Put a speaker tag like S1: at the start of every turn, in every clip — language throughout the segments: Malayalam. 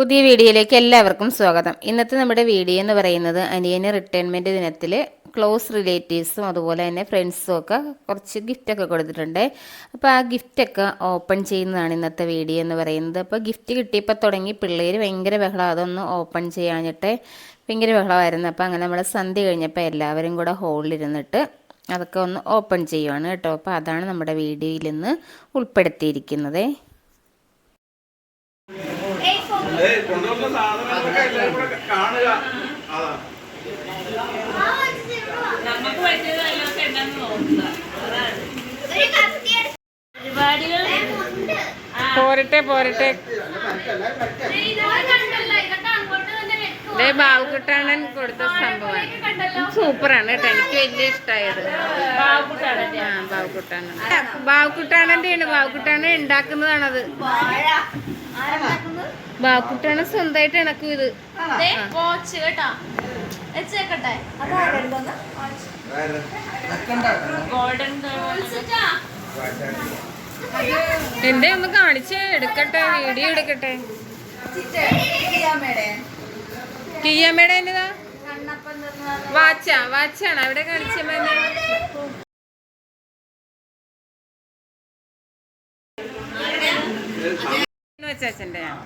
S1: പുതിയ വീഡിയോയിലേക്ക് എല്ലാവർക്കും സ്വാഗതം. ഇന്നത്തെ നമ്മുടെ വീഡിയോ എന്ന് പറയുന്നത് അനിയന് റിട്ടയർമെന്റ് ദിനത്തിൽ ക്ലോസ് റിലേറ്റീവ്സും അതുപോലെ തന്നെ ഫ്രണ്ട്സും ഒക്കെ കുറച്ച് ഗിഫ്റ്റൊക്കെ കൊടുത്തിട്ടുണ്ട്. അപ്പോൾ ആ ഗിഫ്റ്റൊക്കെ ഓപ്പൺ ചെയ്യുന്നതാണ് ഇന്നത്തെ വീഡിയോ എന്ന് പറയുന്നത്. അപ്പോൾ ഗിഫ്റ്റ് കിട്ടിയപ്പോൾ തുടങ്ങി പിള്ളേർ ഭയങ്കര ബഹളം അതൊന്ന് ഓപ്പൺ ചെയ്യാഞ്ഞിട്ട് ഭയങ്കര ബഹളമായിരുന്നു. അപ്പോൾ അങ്ങനെ നമ്മൾ സന്ധ്യ കഴിഞ്ഞപ്പോൾ എല്ലാവരും കൂടെ ഹോളിലിരുന്നിട്ട് അതൊക്കെ ഒന്ന് ഓപ്പൺ ചെയ്യുവാണ് കേട്ടോ. അപ്പോൾ അതാണ് നമ്മുടെ വീഡിയോയിൽ നിന്ന് ഉൾപ്പെടുത്തിയിരിക്കുന്നത്.
S2: കൊണ്ടുവന്ന സാധനങ്ങളൊക്കെ എല്ലാവരും കൂടെ കാണുക.
S3: നമുക്ക് ഉണ്ടെന്ന് നോക്കുക. പരിപാടികൾ.
S1: പോരട്ടെ പോരട്ടെ. ദേ ബാബുക്കുട്ടാണൻ കൊടുത്ത സംഭവം. സൂപ്പറാണ് കേട്ടോ. എനിക്ക് വലിയ ഇഷ്ടമായത് ബാബുക്കുട്ടാണൻ ബാബുക്കുട്ടാണന്റെ ആണ് ബാബുക്കുട്ടാണൻ ഉണ്ടാക്കുന്നതാണത്. ബാബുക്കുട്ടാണൻ സ്വന്തമായിട്ട് ഇണക്കും ഇത്
S3: വാച്ച് കേട്ടാ വെച്ചേക്കട്ടെ ഗോൾഡൻ
S1: എന്റെ ഒന്ന് കാണിച്ച്. എടുക്കട്ടെ വീഡിയോ എടുക്കട്ടെ. കിയമ്മയുടെ. എന്നതാ? വാച്ചാ വാച്ചാണ്. അവിടെ കാണിച്ച
S2: ഇരിക്കണം.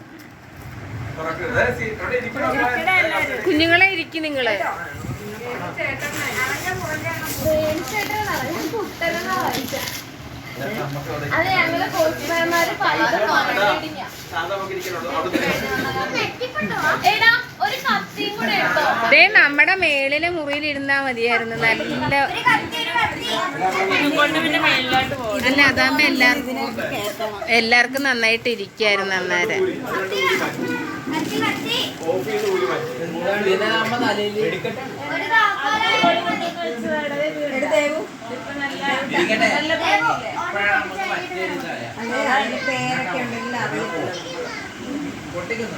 S1: കുഞ്ഞുങ്ങളെ ഇരിക്കും നിങ്ങൾ.
S3: അതെ
S2: ഞങ്ങൾ
S3: എടാ ഒരു കത്തിയും കൂടെ
S1: ദേ നമ്മുടെ മേളിലെ മുറിയിൽ ഇരുന്നാ മതിയായിരുന്നു. നല്ല അല്ല അതാകുമ്പോ എല്ലാവർക്കും എല്ലാവർക്കും നന്നായിട്ട് ഇരിക്കായിരുന്നു അന്നേരം.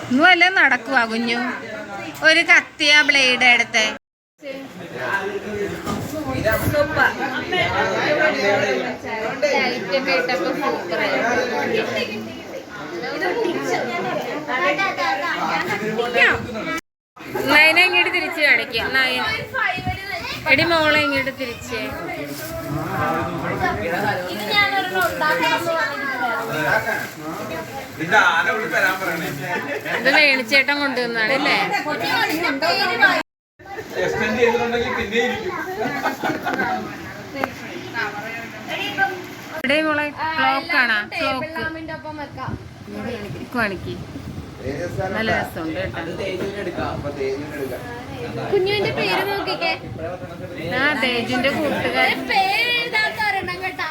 S1: ഒന്നും വല്ല നടക്കുവാ കുഞ്ഞു. ഒരു കത്തിയ ബ്ലേഡ് എടുത്ത്. ലൈറ്റൊക്കെ ഇട്ടപ്പോ നയന ഇങ്ങോട്ട് തിരിച്ച് കാണിക്കാം. നയൻ എടി മോളെ ഇങ്ങോട്ട് തിരിച്ച്.
S3: ഇത്
S1: വേണിച്ചേട്ടൻ കൊണ്ടുവന്നാണ് അല്ലേ?
S2: എക്സ്റ്റെൻഡ് ചെയ്തിട്ടുണ്ടെങ്കിൽ പിന്നെ ഇരിക്കും.
S1: ഇവിടെ മോളെ? ക്ലോക്ക് ആണോ? ക്ലോക്ക്
S3: ലാമ്പിന്റെ ഒപ്പം വെക്കാം.
S1: കാണിക്ക്. നല്ല രസമുണ്ട് കേട്ടോ.
S3: കുഞ്ഞുവിന്റെ പേര് നോക്കിക്കേ.
S1: ആ തേജിന്റെ കൂട്ടുകാരൻ
S3: പേര് എഴുതാത്ത ഒരെണ്ണം കേട്ടാ.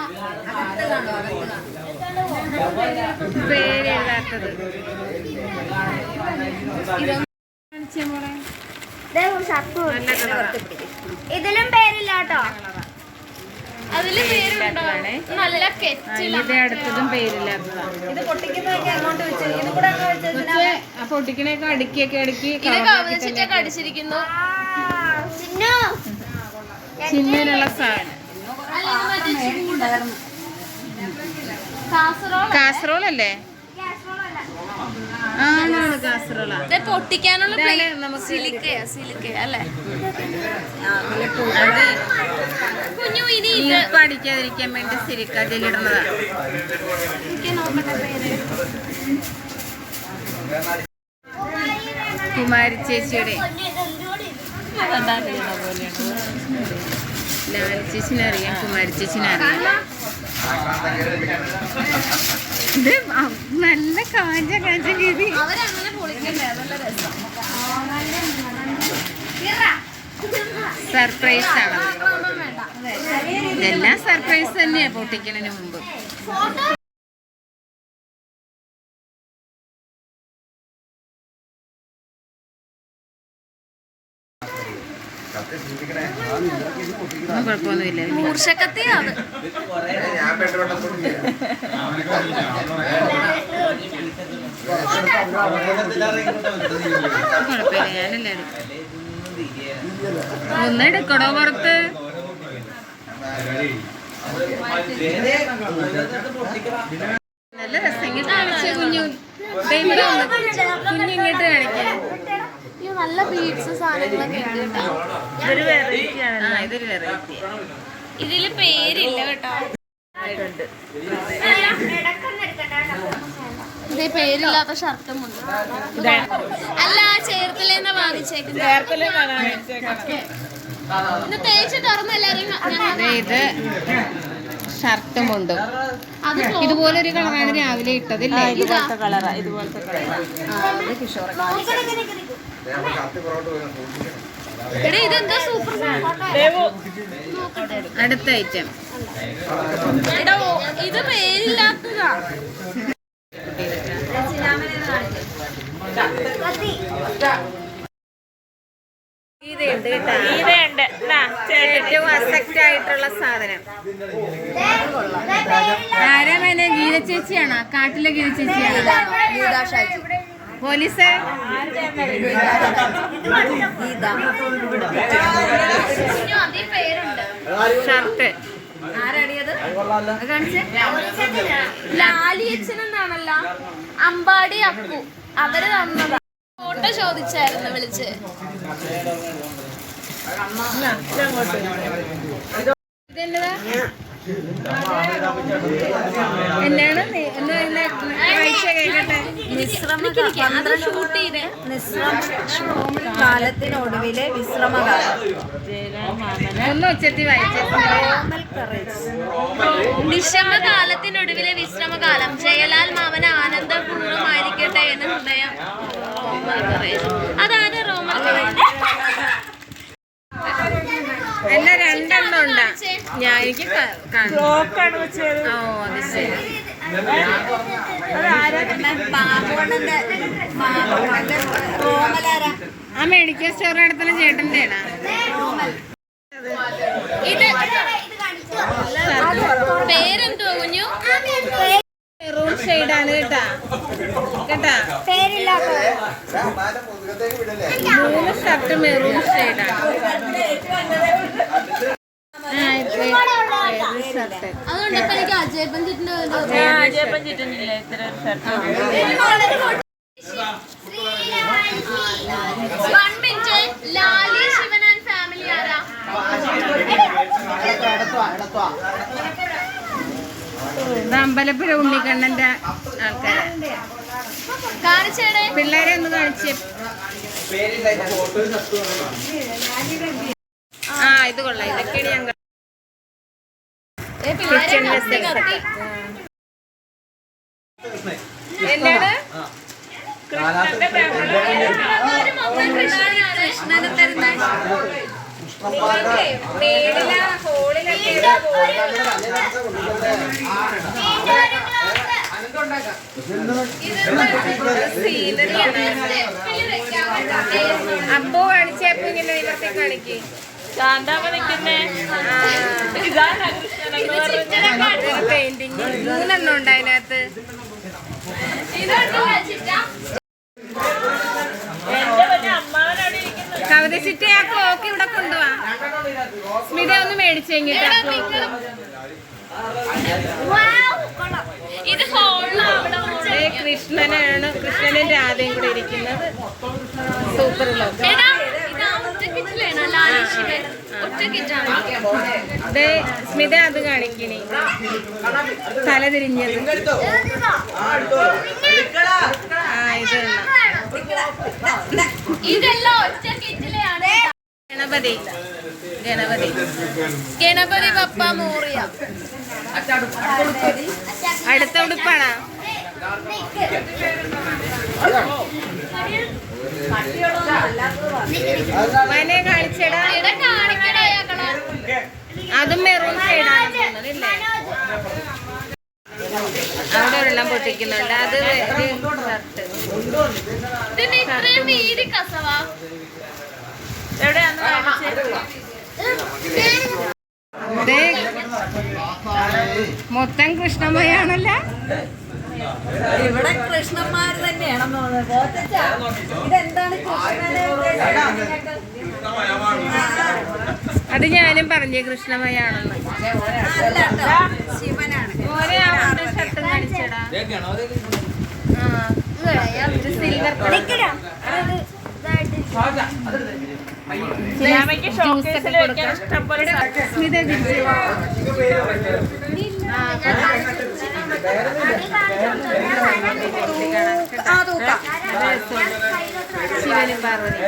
S1: പേര് എഴുതാത്തത് കാണിച്ചേ മോളെ. നല്ല കളറാ.
S4: ഇതിലും പേരില്ല കേട്ടോ.
S1: അതിൽ.
S3: നല്ല
S1: ഇത് അടുത്തതും പേരില്ലാത്തതാണ്
S4: ഇത് പൊട്ടിക്കുന്നതൊക്കെ അങ്ങോട്ട് വെച്ച് ഇത് കൂടെ അങ്ങ് വെച്ച്
S1: പക്ഷേ ആ പൊട്ടിക്കണേക്കെ അടുക്കിയൊക്കെ അടുക്കി
S3: ഇത്
S1: കവറിലാക്കി
S3: കവച്ചിട്ടൊക്കെ അടിച്ചിരിക്കുന്നു.
S4: ചിന്നു.
S1: ചിന്നൂനുള്ള സാധനം.
S3: കാസറോൾ
S1: കാസറോൾ അല്ലേ? ആണാണ് കാസറോളാ
S3: പൊട്ടിക്കാനുള്ള സിലിക്കയാ സിലിക്കയാ അല്ലേ? കുഞ്ഞു ഇനി
S1: അടിക്കാതിരിക്കാൻ വേണ്ടി സിലിക്ക അതിലിടുന്നതാ. കുമാരി ചേച്ചിയുടെ. ലാലി ചേച്ചിനെ അറിയാം കുമാരി ചേച്ചിനെ അറിയാം. ഇത് നല്ല കാഞ്ച കാഞ്ച ഗതി. സർപ്രൈസ് ആണ്. ഇതെല്ലാം സർപ്രൈസ് തന്നെയാ പൊട്ടിക്കണതിന് മുമ്പ് ഒന്നും കുഴപ്പമൊന്നുമില്ല.
S3: മൂർച്ചക്കത്തിയാണ്.
S1: കുഴപ്പമില്ല ഞാനല്ലേ ഒന്നെടുക്കണോ പുറത്ത്? നല്ല രസം ഇങ്ങോട്ട് കാണിച്ചേ കുഞ്ഞു ദേ ഇവിടെ വന്ന്. കുഞ്ഞു ഇങ്ങോട്ട്
S5: നല്ല ബീഡ്സ് സാധനങ്ങളൊക്കെ ഉണ്ട് കേട്ടോ.
S3: ഇതൊരു വെറൈറ്റി
S5: ഇതിൽ പേരില്ല കേട്ടോ. ഇതേ പേരില്ലാത്ത ഷർട്ടും ഉണ്ട്. അല്ല ചേർത്തലേന്നാ വാങ്ങിച്ചേക്കുന്നത് ഇത് തേച്ച്
S1: ഷർട്ടും ഉണ്ട്.
S5: അത്
S1: ഇതുപോലെ ഒരു കളറാണ് രാവിലെ ഇട്ടതില്ലേ?
S3: ഇതുപോലത്തെ കളറാ ഇതുപോലത്തെ കളറാ.
S5: കിഷോറ
S1: അടുത്ത ഐറ്റം
S5: ഇത് പേരില്ലാത്തതാ
S1: കേട്ടാ. ഏറ്റവും അസക്റ്റ് ആയിട്ടുള്ള സാധനം. ആരാ മേനെ ഗീത ചേച്ചിയാണോ? കാട്ടിലെ ഗീത ചേച്ചിയാണോ?
S5: അതേ പേരുണ്ട്
S1: ഷർട്ട്
S5: ലാലിയച്ചൻ എന്നാണല്ല അമ്പാടി അപ്പു. അവർ തന്നതാ. ഫോട്ടോ ചോദിച്ചായിരുന്നു വിളിച്ച്.
S1: ഇതെന്നതാ എന്നാണ് കേൾക്കട്ടെ
S5: ചെയ്തേ.
S6: കാലത്തിനൊടുവിലെ വിശ്രമകാലം.
S1: ഒന്ന് വായിച്ചേ.
S5: വിശ്രമകാലം. ജയലാൽ മാമന ആനന്ദപൂർവമായിരിക്കട്ടെ എന്ന് ഹൃദയം. അതാ അതാണ് റോമൽ കറേജ്
S1: എന്നെ രണ്ടെണ്ണം ഉണ്ടാ ഞാൻ എനിക്ക്
S3: ബ്ലോക്കാണ് വെച്ചത്.
S1: ഓ അത് ശരി. ആ മെഡിക്കൽ സ്റ്റോർ അടുത്തുള്ള ചേട്ടന്റെ
S5: ഇത് പേരെന്തോ കുഞ്ഞു?
S1: മെറൂൺ ഷെയ്ഡാണ് കേട്ടാ. കേട്ടാ?
S4: പേരില്ലാത്തത്.
S1: മൂന്ന് ഷർട്ട് മെറൂൺ ഷെയ്ഡാണ് ആ ഇത് ഏത് ഷർട്ട്
S5: അതുകൊണ്ടൊക്കെ എനിക്ക് അജയ് പഞ്ചിന്റെ
S3: അജയപ്പൻ ചുറ്റുന്നില്ല ഇത്ര ഒരു shirt
S5: one minute Lali Shivan and family ആരാ?
S1: ഇത് അമ്പലപ്പുഴ ഉണ്ണിക്കണ്ണന്റെ ആൾക്കാരെ.
S5: കാണിച്ചേടെ?
S1: പിള്ളേരെ ഒന്ന് കാണിച്ച്. ആ ഇത് കൊള്ളാം. ഇതൊക്കെയാണ് ഞങ്ങൾ എന്താണ്
S5: തരുന്ന
S1: മേളില ഹോളിലൊക്കെ അപ്പോ കാണിച്ചപ്പോ ഇങ്ങനെ ഇവർക്ക് കാണിക്ക് പെയിന്റിങ് മൂന്നെണ്ണം ഉണ്ട് അതിനകത്ത്. കവിത ചിറ്റയാക്കോ ഓക്കെ ഇവിടെ കൊണ്ടുപോവാ സ്മിത ഒന്ന് മേടിച്ചെങ്കിൽ കൃഷ്ണനാണ്. കൃഷ്ണനും രാധയും കൂടെ ഇരിക്കുന്നത്. സൂപ്പർ ലോക്ക് സ്മിത അത് കാണിക്കണേ. തല തിരിഞ്ഞത്. ആ ഇത് ഗണപതി. ഗണപതി.
S5: ഗണപതി പപ്പ മോറിയ.
S1: അടുത്ത ഉടുപ്പാണോ? മനെ കാണിച്ചടാ അതും മെറൂൺ തോന്നുന്നില്ലേ അവിടെ വെള്ളം പൊട്ടിക്കുന്നുണ്ട്. അത്
S3: എവിടെയാന്ന്
S1: മൊത്തം കൃഷ്ണമയാണല്ല
S6: ഇവിടെ കൃഷ്ണന്മാർ
S1: അത് ഞാനും പറഞ്ഞു കൃഷ്ണമയാണെന്ന്.
S3: സിനാമയ്ക്ക് ഷോക്കേസിൽ വെക്കാൻ ഇഷ്ടംപോലെ സ്ഥലം.
S6: ആ തൂക്കാം
S1: ശിവനും പാർവതി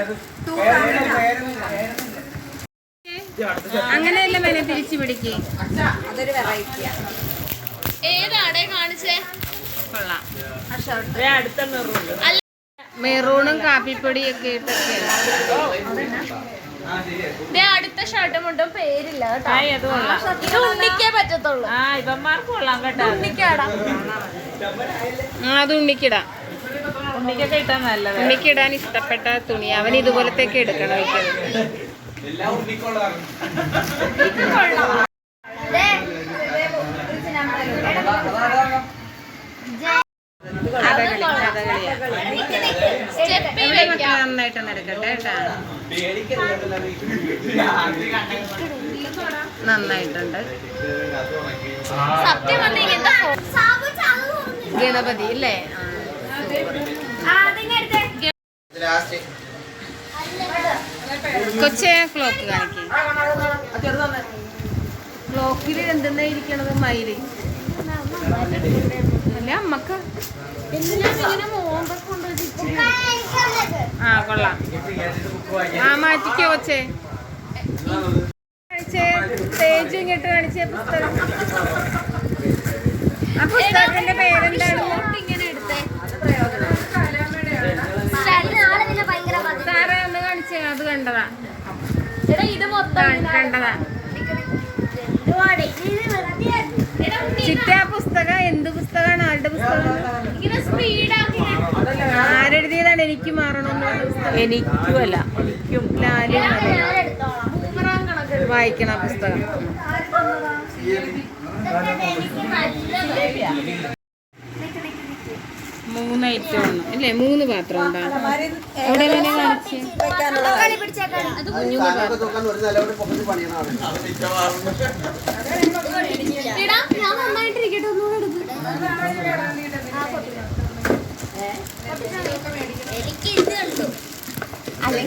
S1: അങ്ങനെയല്ല മെനെ തിരിച്ചു പിടിക്കേ?
S6: അതൊരു വെറൈറ്റിയാ
S5: ഏതാടേ കാണിച്ചേ?
S1: കൊള്ളാം.
S3: അടുത്ത
S1: മെറൂണും കാപ്പിപ്പൊടിയൊക്കെ ഇട്ടൊക്കെ
S5: ദേ അടുത്ത ഷർട്ടും മുണ്ടും പേരില്ല കേട്ടോ.
S3: ആയി
S5: ഇത് ഉണ്ണിക്കേ പറ്റത്തുള്ളൂ.
S3: ആ ഇവന്മാർക്ക് കൊള്ളാം കേട്ടോ. അത്.
S5: ഉണ്ണിക്കാടാ
S1: ആ അത് ഉണ്ണിക്കിടാം.
S3: ഉണ്ണിക്കൊക്കെ ഇട്ടാ നല്ലത്.
S1: ഉണ്ണിക്കിടാൻ ഇഷ്ടപ്പെട്ട തുണി. അവൻ ഇതുപോലത്തെ എടുക്കണം കഥകളി കഥകളിയാ
S5: മക്കൾ
S1: നന്നായിട്ട് നടക്കട്ടെ കേട്ടാ. നന്നായിട്ടുണ്ട്. ഗണപതി അല്ലേ? കൊച്ചേ ക്ലോക്ക് കാണിക്കും. ക്ലോക്കിൽ എന്തെന്നാ ഇരിക്കണത്? മയിൽ. അല്ല അമ്മക്ക. ആ കൊള്ളാം. ആ മാറ്റിക്കോ കൊച്ചേ കാണിച്ചേ ഇങ്ങോട്ട് കാണിച്ചേ പുസ്തകം. ആ പുസ്തകത്തിന്റെ പേരെന്താണ്? സാറേ ഒന്ന് കാണിച്ചേ. അത് കണ്ടതാ.
S5: ഇത് മൊത്തം
S1: കണ്ടതാ. ചിറ്റ പുസ്തകം. എന്ത് പുസ്തകം? എനിക്ക് മാറണമെന്നുള്ള പുസ്തകം?
S3: എനിക്കുമല്ല എനിക്കും
S1: ലാലി വായിക്കണ പുസ്തകം. മൂന്ന് ഐറ്റം ആണ്. അല്ലേ? മൂന്ന് പാത്രം ഉണ്ടാവും അവിടെ എങ്ങനെ കാണിച്ച്?
S5: അത് കുഞ്ഞു എടാ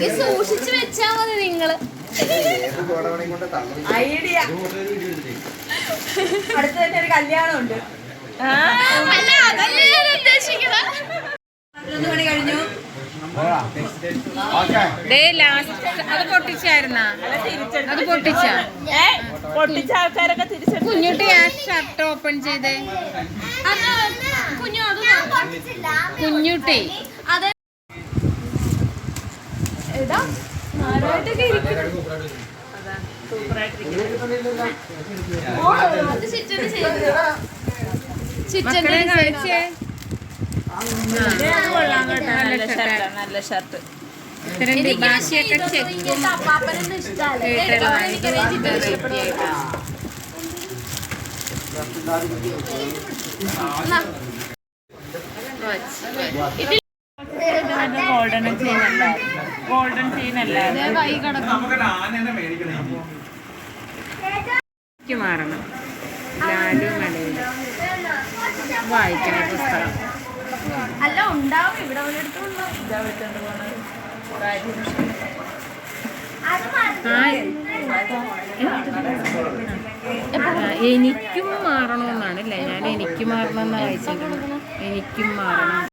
S5: അല്ലെങ്കിൽ സൂക്ഷിച്ചു വെച്ചാ മതി നിങ്ങൾ.
S6: ഐഡിയ. അടുത്ത് തന്നെ ഒരു കല്യാണം ഉണ്ട്
S5: അല്ല അതല്ലേ ഞാൻ
S6: മണി കഴിഞ്ഞു.
S1: അത് പൊട്ടിച്ചായിരുന്നാ. അത് പൊട്ടിച്ച.
S3: ആൾക്കാരൊക്കെ
S1: കുഞ്ഞുട്ടി ആ ഷർട്ട് ഓപ്പൺ ചെയ്തേ.
S5: കുഞ്ഞു
S1: കുഞ്ഞുട്ടി.
S5: അത് എടാ നാലായിട്ടൊക്കെ ഇരിക്കുന്നു അത് ചിറ്റന് ചെയ്തു ചിറ്റന്റെ
S1: മക്കളെ കാണിച്ചേ?
S3: കൊള്ളാം കേട്ടോ. നല്ല ഷർട്ട്
S1: ഭാഷയൊക്കെ ചെക്കും
S5: ഇഷ്ടപ്പെടും
S3: ഗോൾഡൻ അല്ല ഗോൾഡൻ ചെയിൻ അല്ല?
S5: വൈ കിടക്കും
S1: മാറണം. ലാലു മലയിൽ വായിക്കണ പുസ്തകം.
S5: അല്ല ഉണ്ടാവും. ഇവിടെ
S1: എനിക്കും മാറണമെന്നാണ് അല്ലേ ഞാൻ എനിക്ക് മാറണമെന്നാണ് വായിച്ചേക്കുന്നത് എനിക്കും മാറണം.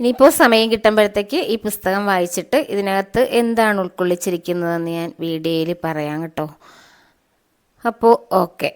S7: ഇനിയിപ്പോൾ സമയം കിട്ടുമ്പോഴത്തേക്ക് ഈ പുസ്തകം വായിച്ചിട്ട് ഇതിനകത്ത് എന്താണ് ഉൾക്കൊള്ളിച്ചിരിക്കുന്നതെന്ന് ഞാൻ വീഡിയോയിൽ പറയാം കേട്ടോ. അപ്പോൾ ഓക്കെ.